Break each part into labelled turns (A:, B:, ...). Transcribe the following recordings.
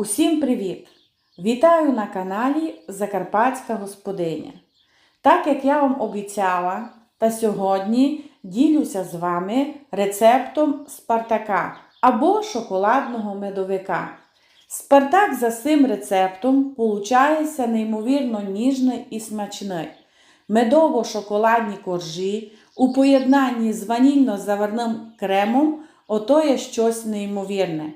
A: Усім привіт! Вітаю на каналі Закарпатська Господиня. Так як я вам обіцяла, та сьогодні ділюся з вами рецептом Спартака або шоколадного медовика. Спартак за цим рецептом получається неймовірно ніжний і смачний. Медово-шоколадні коржі у поєднанні з ванільно-заварним кремом ото є щось неймовірне.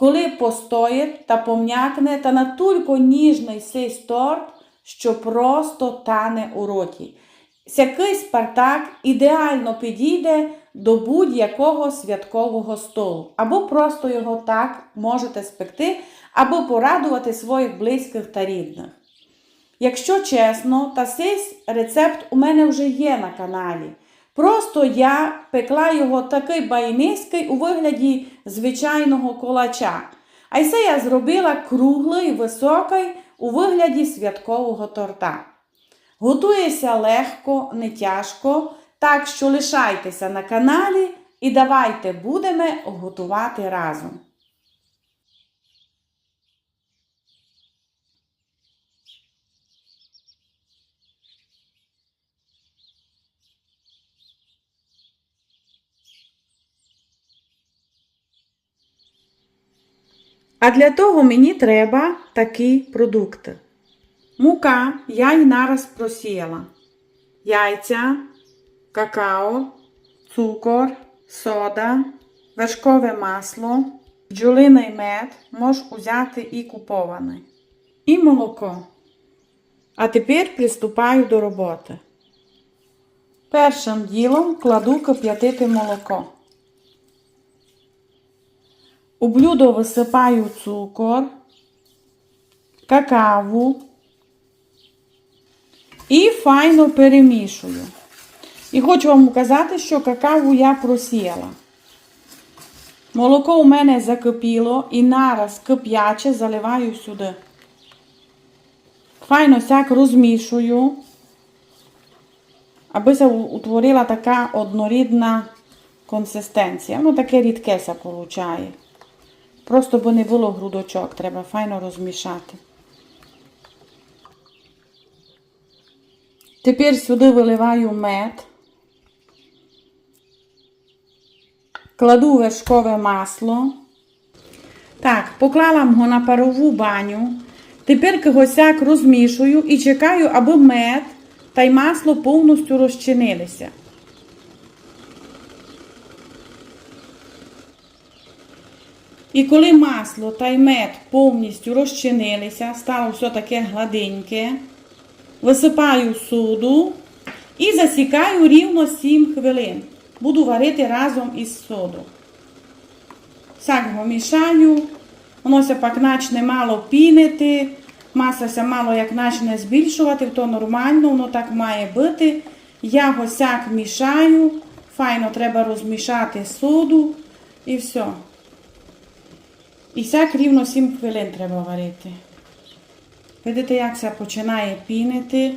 A: Коли постоїть та пом'якне, та натулько ніжний сей торт, що просто тане у роті. Сякий спартак ідеально підійде до будь-якого святкового столу, або просто його так можете спекти, або порадувати своїх близьких та рідних. Якщо чесно, та цей рецепт у мене вже є на каналі. Просто я пекла його такий байниський у вигляді звичайного колача. А це я зробила круглий, високий у вигляді святкового торта. Готується легко, не тяжко, так що лишайтеся на каналі і давайте будемо готувати разом. А для того мені треба такі продукти. Мука я й нараз просіяла. Яйця, какао, цукор, сода, вершкове масло, бджолиний мед, можеш узяти і купований. І молоко. А тепер приступаю до роботи. Першим ділом кладу кип'ятити молоко. У блюдо висипаю цукор, какаву і файно перемішую. І хочу вам показати, що какаву я просіяла. Молоко у мене закипіло і нараз кип'яче заливаю сюди. Файно сяк розмішую, аби се утворила така однорідна консистенція. Ну, таке рідке се получає. Просто бо не було грудочок, треба файно розмішати. Тепер сюди виливаю мед, кладу вершкове масло. Так, поклала його на парову баню. Тепер кигосяк розмішую і чекаю, аби мед та й масло повністю розчинилися. І коли масло та й мед повністю розчинилися, стало все таке гладеньке, висипаю суду і засікаю рівно 7 хвилин. Буду варити разом із соду. Так його мішаю, воно се пак начне мало пінити, маса се мало як начне збільшувати, то нормально, воно так має бути. Я його сяк мішаю, файно треба розмішати соду і все. І рівно 7 хвилин треба варити. Видите, як це починає пінити.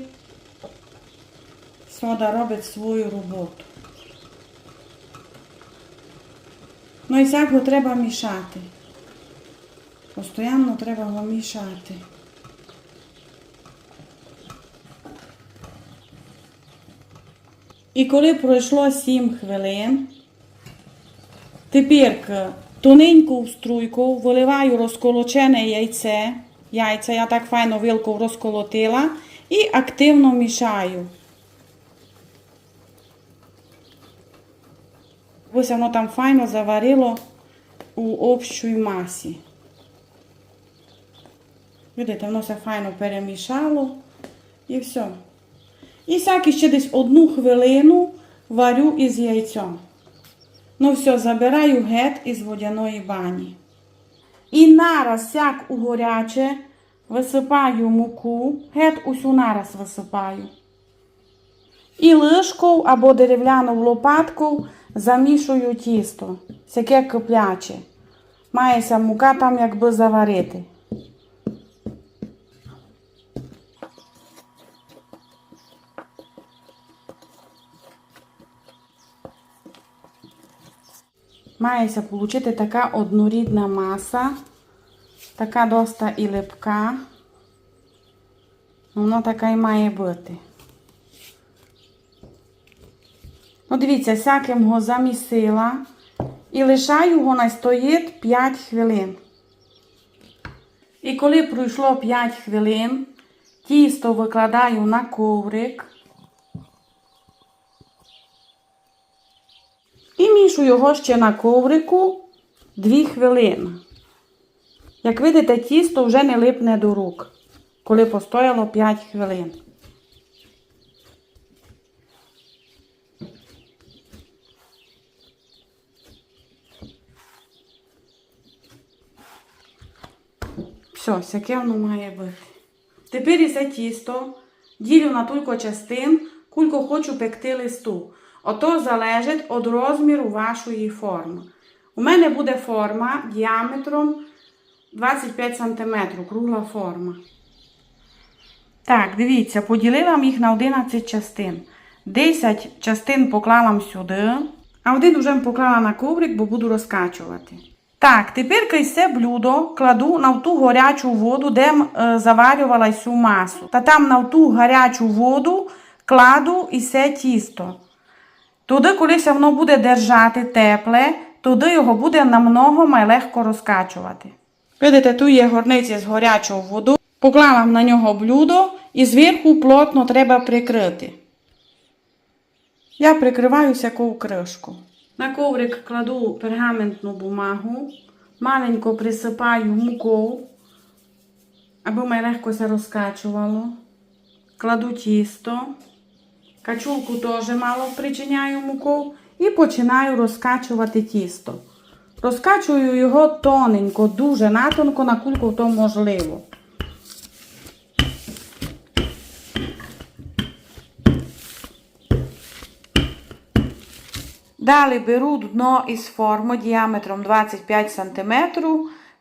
A: Сода робить свою роботу. Ну і сяк його треба мішати. Постоянно треба його мішати. І коли пройшло 7 хвилин, тепер тоненьку струйку виливаю розколочене яйце. Яйця я так файно вилку розколотила і активно мішаю. Ось воно там файно заварило у общій масі. Видите, воно все файно перемішало і все. І всякі ще десь одну хвилину варю із яйцем. Ну все, забираю гет із водяної бані. І нараз сяк у горяче висипаю муку, гет усю нараз висипаю. І лишкою або дерев'яною лопаткою замішую тісто, всяке кипляче. Мається мука там якби заварити. Мається отримати така однорідна маса. Така доста і липка. Воно така і має бути. Ну, дивіться, всяким його замісила і лишаю його настоїть 5 хвилин. І коли пройшло 5 хвилин, тісто викладаю на коврик і мішу його ще на коврику 2 хвилини. Як видите, тісто вже не липне до рук, коли постояло 5 хвилин. Все, яке воно має бути. Тепер це тісто ділю на тільки частин, кулько хочу пекти листу. Ото залежить від розміру вашої форми. У мене буде форма діаметром 25 см, кругла форма. Так, дивіться, поділила їх на 11 частин. 10 частин поклала сюди, а один вже поклала на коврик, бо буду розкачувати. Так, тепер крізь блюдо кладу на ту гарячу воду, де е, заварювала всю масу. Та там на ту гарячу воду кладу і все тісто. Туди, коли ся воно буде держати тепле, туди його буде намного май легко розкачувати. Видите, тут є горниці з гарячою водою. Поклала на нього блюдо і зверху плотно треба прикрити. Я прикриваю всяку кришку. На коврик кладу пергаментну бумагу, маленько присипаю мукою, аби май легко се розкачувало. Кладу тісто, качулку теж мало причиняю мукою і починаю розкачувати тісто. Розкачую його тоненько, дуже натонко, на кульку то можливо. Далі беру дно із форми діаметром 25 см,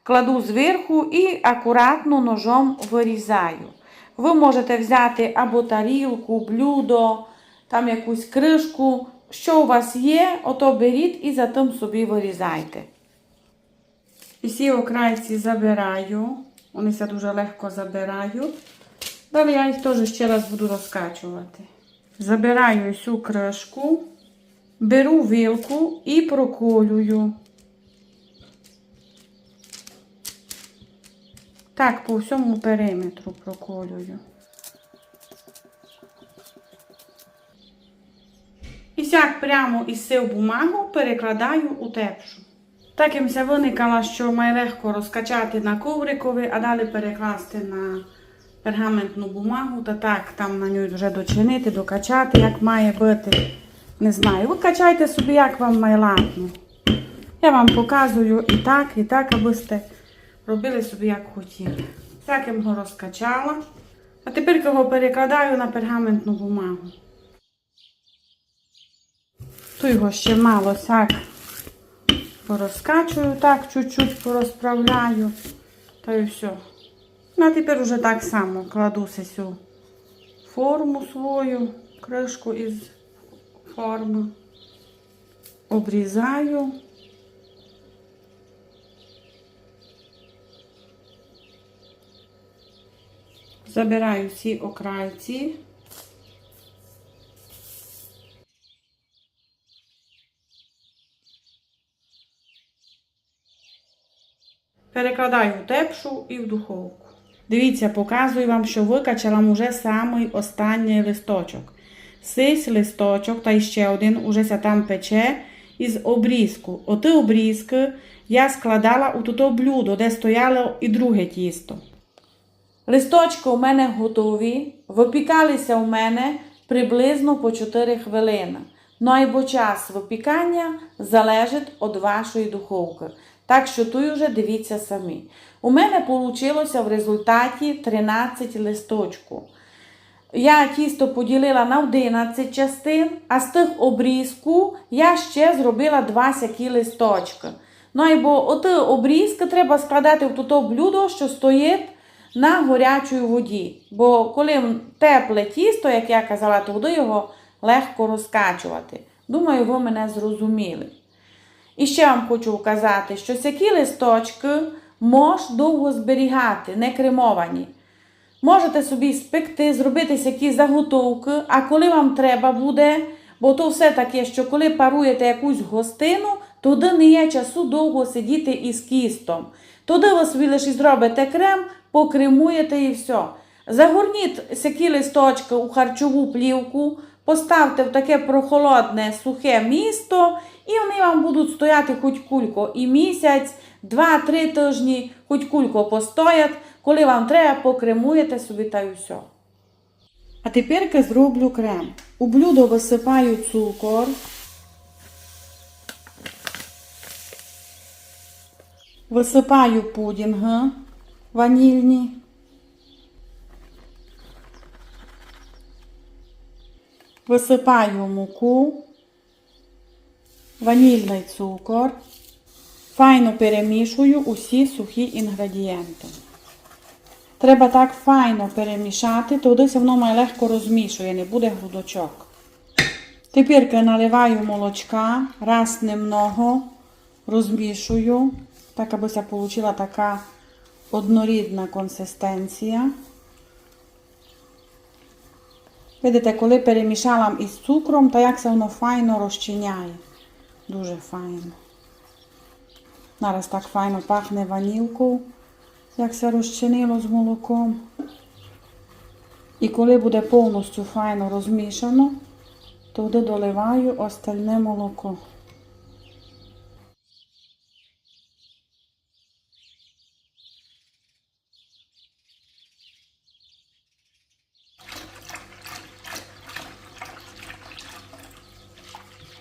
A: кладу зверху і акуратно ножом вирізаю. Ви можете взяти або тарілку, блюдо, там якусь кришку. Що у вас є, ото беріть і затим собі вирізайте. І всі окрайці забираю. Вони все дуже легко забирають. Далі я їх теж ще раз буду розкачувати. Забираю всю кришку. Беру вилку і проколюю. Так, по всьому периметру проколюю. І сяк прямо із сив бумагу перекладаю у тепшу. Так їмся виникала, що має легко розкачати на коврикові, а далі перекласти на пергаментну бумагу та так там на ній вже дочинити, докачати, як має бути. Не знаю. Ви качайте собі, як вам майладно. Я вам показую і так, і так, аби сте робили собі, як хотіли. Так я його розкачала. А тепер його перекладаю на пергаментну бумагу. Тут його ще мало так порозкачую, так, чуть-чуть порозправляю. Та і все. Ну, а тепер уже так само кладу цю форму свою, кришку із форми. Обрізаю. Забираю всі окрайці. Перекладаю в тепшу і в духовку. Дивіться, показую вам, що викачала вже самий останній листочок. Сись листочок та ще один уже там пече із обрізку. Оти обрізки я складала у туто блюдо, де стояло і друге тісто. Листочки у мене готові, випікалися у мене приблизно по 4 хвилини. Ну і бо час випікання залежить від вашої духовки. Так що тут вже дивіться самі. У мене вийшло в результаті 13 листочків. Я тісто поділила на 11 частин, а з тих обрізку я ще зробила 2 сякі листочки. Ну і бо оти обрізки треба складати в то блюдо, що стоїть на горячій воді. Бо коли тепле тісто, як я казала, то його легко розкачувати. Думаю, ви мене зрозуміли. І ще вам хочу вказати, що сякі листочки мож довго зберігати, не кремовані. Можете собі спекти, зробити якісь заготовки, а коли вам треба буде, бо то все таке, що коли паруєте якусь гостину, туди не є часу довго сидіти із кістом. Туди ви собі лише зробите крем, покремуєте і все. Загорніть сякі листочки у харчову плівку, поставте в таке прохолодне сухе місто, і вони вам будуть стояти хоч кулько і місяць, два-три тижні, хоч кулько постоять. Коли вам треба, покремуєте собі та й все. А тепер зроблю крем. У блюдо висипаю цукор. Висипаю пудінги ванільні. Висипаю муку, ванільний цукор. Файно перемішую усі сухі інгредієнти. Треба так файно перемішати, тоді все воно має легко розмішує, не буде грудочок. Тепер наливаю молочка, раз немного, розмішую, так аби получила така однорідна консистенція. Видите, коли перемішала із цукром, то як це воно файно розчиняє. Дуже файно. Зараз так файно пахне ванілкою, як це розчинило з молоком. І коли буде повністю файно розмішано, туди доливаю остальне молоко.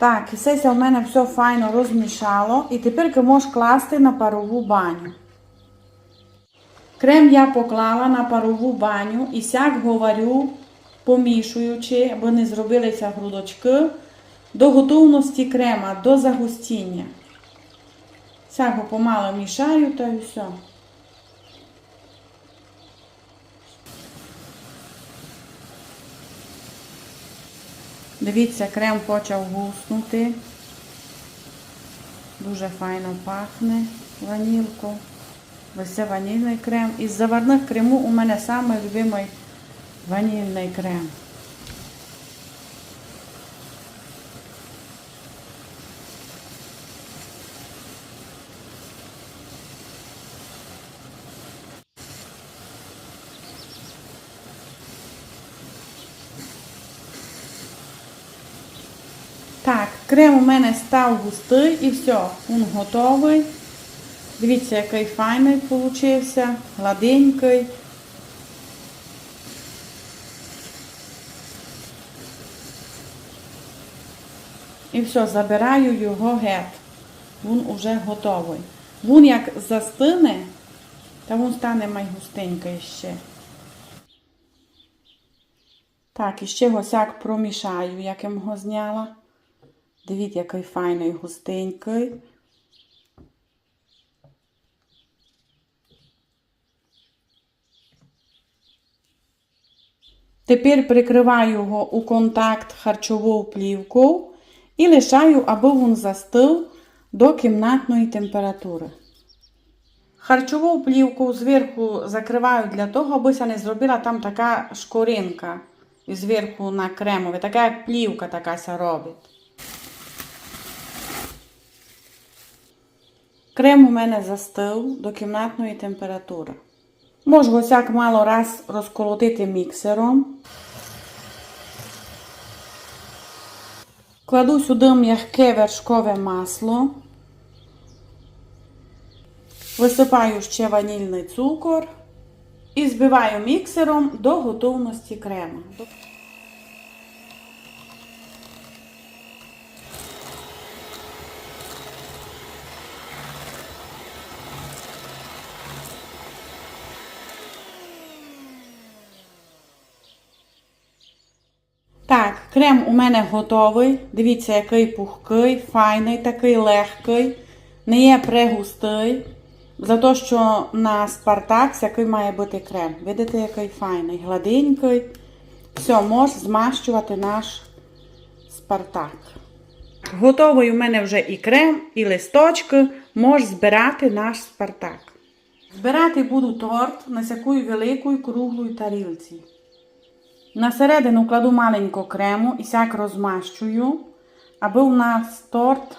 A: Так, і все в мене все файно розмішало. І тепер можеш класти на парову баню. Крем я поклала на парову баню і сяк говорю, помішуючи, аби не зробилися грудочки, до готовності крема, до загустіння. Сяк помало мішаю та і все. Дивіться, крем почав гуснути. Дуже файно пахне ванілку. Ось це ванільний крем. Із заварних крему у мене самий любимий ванільний крем. Так, крем у мене став густий і все, він готовий. Дивіться, який файний получився, гладенький. І все, забираю його геть. Він уже готовий. Він як застине, та він стане майгустенький ще. Так, і ще госяк промішаю, як я його зняла. Дивіться, який файний густенький. Тепер прикриваю його у контакт харчовою плівкою і лишаю, аби він застив до кімнатної температури. Харчову плівку зверху закриваю для того, аби не зробила там така шкоринка зверху на кремові, така як плівка така робить. Крем у мене застив до кімнатної температури. Можу ось мало раз розколотити міксером. Кладу сюди м'яке вершкове масло. Висипаю ще ванільний цукор і збиваю міксером до готовності крема. Так, крем у мене готовий. Дивіться, який пухкий, файний, такий легкий, не є пригустий. За те, що на Спартакс який має бути крем. Видите, який файний, гладенький. Все, можеш змащувати наш Спартак. Готовий у мене вже і крем, і листочки. Можеш збирати наш Спартак. Збирати буду торт на такій великій круглій тарілці. На середину кладу маленько крему і сяк розмащую, аби у нас торт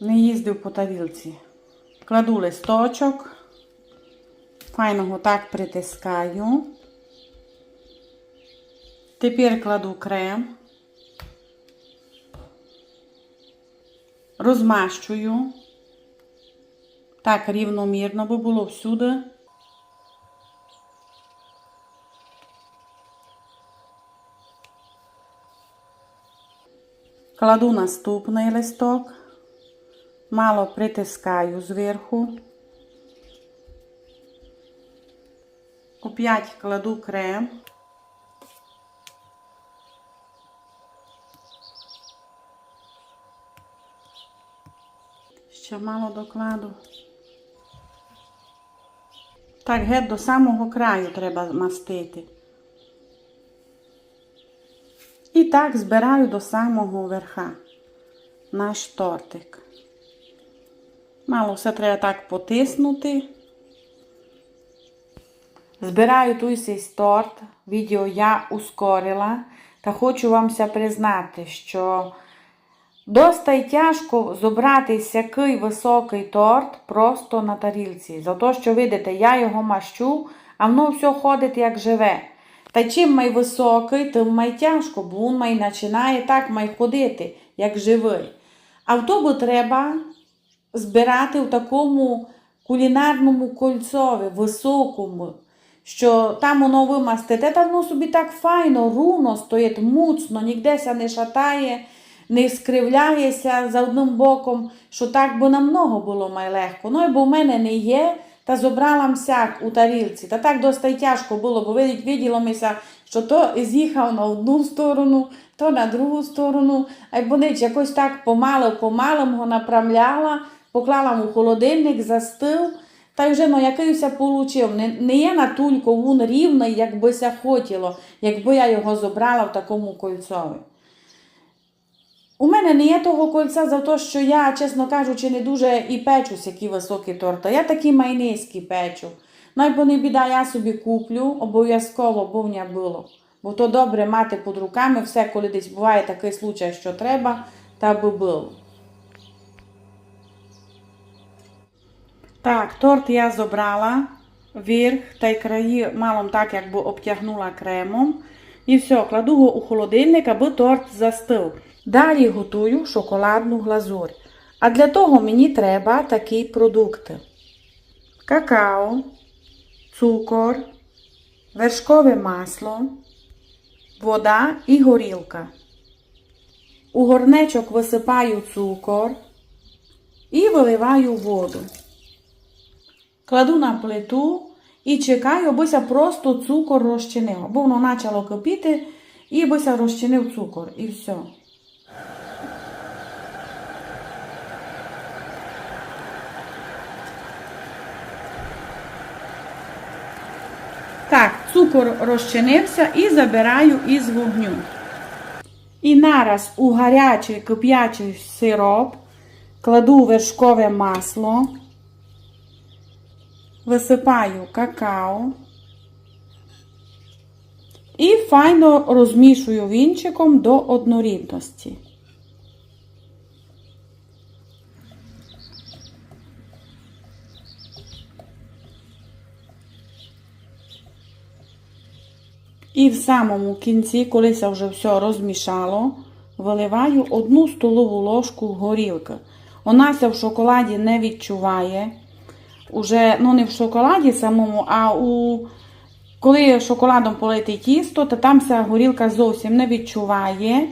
A: не їздив по тарілці. Кладу листочок, файно його так притискаю. Тепер кладу крем, розмащую. Так рівномірно, бо було всюди. Кладу наступний листок, мало притискаю зверху. Опять кладу крем. Ще мало докладу. Так, геть до самого краю треба мастити. І так збираю до самого верха наш тортик. Мало все треба так потиснути. Збираю той сей торт. Відео я ускорила. Та хочу вамся признати, що доста й тяжко зобрати сякий високий торт просто на тарілці. За те, що видите, я його мащу, а воно все ходить як живе. Та чим май високий, тим май тяжко, бо він май починає так май ходити, як живий. А в тобі треба збирати в такому кулінарному кольцові, високому, що там воно вимастите, та воно собі так файно, руно стоїть, муцно, нігдеся не шатає, не скривляється за одним боком, що так би намного було май легко. Ну, бо в мене не є, та зобрала мсяк у тарілці. Та так досить тяжко було, бо виділо що то з'їхав на одну сторону, то на другу сторону. А й бонич якось так помало, помалом його направляла, поклала в холодильник, застив. Та й вже ну, якийся получив. Не, не є на тульку вун рівний, як би хотіло, якби я його зобрала в такому кольцові. У мене не є того кольця за те, що я, чесно кажучи, не дуже і печу які високі торти. Я такі майнизькі печу. Найбо не біда, я собі куплю, обов'язково бо в було. Бо то добре мати під руками все, коли десь буває такий случай, що треба, та би було. Так, торт я зобрала, верх та й краї малом так, якби обтягнула кремом. І все, кладу його у холодильник, аби торт застив. Далі готую шоколадну глазурь. А для того мені треба такі продукти: какао, цукор, вершкове масло, вода і горілка. У горнечок висипаю цукор і виливаю воду. Кладу на плиту і чекаю, абося просто цукор розчинив. Або воно почало кипіти, і абося розчинив цукор. І все. Так, цукор розчинився і забираю із вогню. І нараз у гарячий кип'ячий сироп кладу вершкове масло, висипаю какао і файно розмішую вінчиком до однорідності. І в самому кінці, коли це вже все розмішало, виливаю одну столову ложку горілки. Вона ся в шоколаді не відчуває. Уже, ну не в шоколаді самому, а у коли шоколадом полити тісто, то там ця горілка зовсім не відчуває.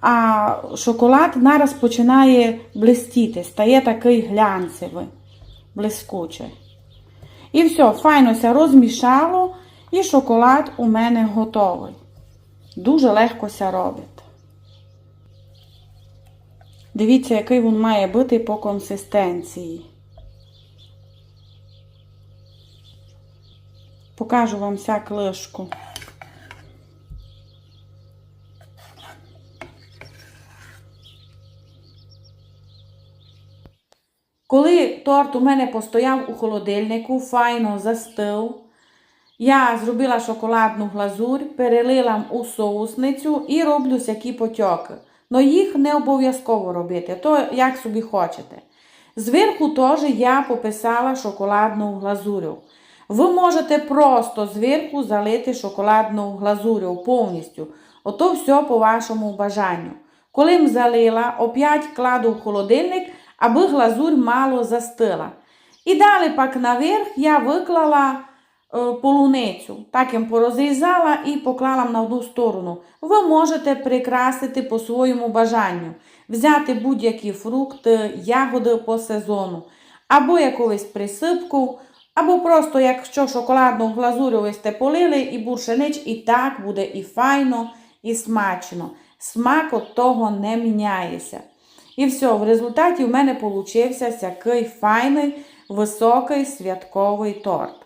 A: А шоколад нараз починає блистіти, стає такий глянцевий, блискучий. І все, файно ся розмішало. І шоколад у мене готовий. Дуже легко ся робить. Дивіться, який він має бути по консистенції. Покажу вам всяк лишку. Коли торт у мене постояв у холодильнику, файно застив, я зробила шоколадну глазурь, перелила у соусницю і роблю всякі потьоки. Но їх не обов'язково робити, то як собі хочете. Зверху теж я пописала шоколадну глазурю. Ви можете просто зверху залити шоколадну глазурю повністю. Ото все по вашому бажанню. Коли залила, опять кладу в холодильник, аби глазурь мало застила. І далі пак наверх я виклала полуницю. Так їм порозрізала і поклала на одну сторону. Ви можете прикрасити по своєму бажанню, взяти будь-які фрукти, ягоди по сезону, або якусь присипку, або просто, якщо шоколадну глазурю ви сте полили і більше ніч, і так буде і файно, і смачно. Смак від того не міняється. І все, в результаті в мене получився такий файний, високий святковий торт.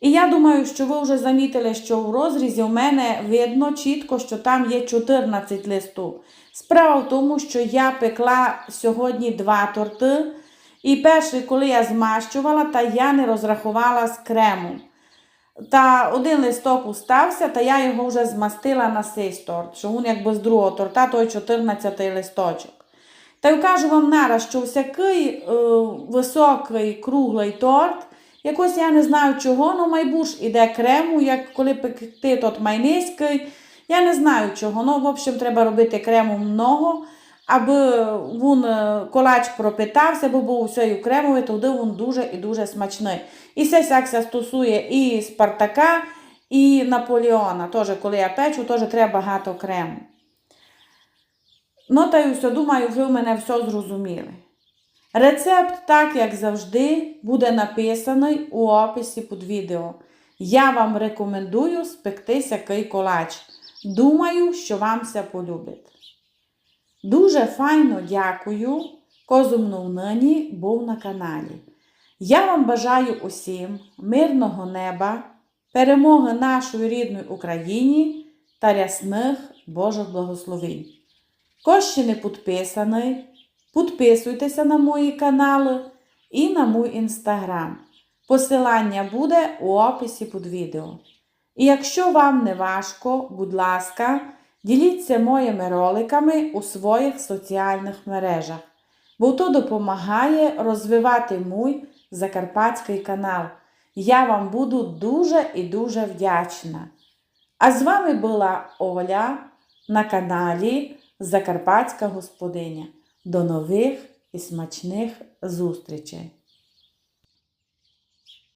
A: І я думаю, що ви вже замітили, що в розрізі у мене видно чітко, що там є 14 листу. Справа в тому, що я пекла сьогодні два торти. І перший, коли я змащувала, та я не розрахувала з кремом. Та один листок устався, та я його вже змастила на цей торт, що він якби з другого торта, той 14 листочок. Та й кажу вам нараз, що всякий е, високий круглий торт, якось я не знаю чого, ну майбуш іде крему, як коли пекти тот майнизький, я не знаю чого. Ну, в общем, треба робити крему много, аби він е, колач пропитався, бо був усею кремовий, тоді він дуже і дуже смачний. І це як се стосує і Спартака, і Наполеона. Теж, коли я печу, теж треба багато крему. Ну, та й все, думаю, ви мене все зрозуміли. Рецепт, так як завжди, буде написаний у описі під відео. Я вам рекомендую спекти сякий колач. Думаю, що вам все полюбить. Дуже файно дякую, козумнув нині був на каналі. Я вам бажаю усім мирного неба, перемоги нашої рідної Україні та рясних Божих благословень. Ще не підписаний, підписуйтеся на мої канали і на мій інстаграм. Посилання буде у описі під відео. І якщо вам не важко, будь ласка, діліться моїми роликами у своїх соціальних мережах, бо то допомагає розвивати мій закарпатський канал. Я вам буду дуже і дуже вдячна. А з вами була Оля на каналі Закарпатська господиня. До нових і смачних зустрічей!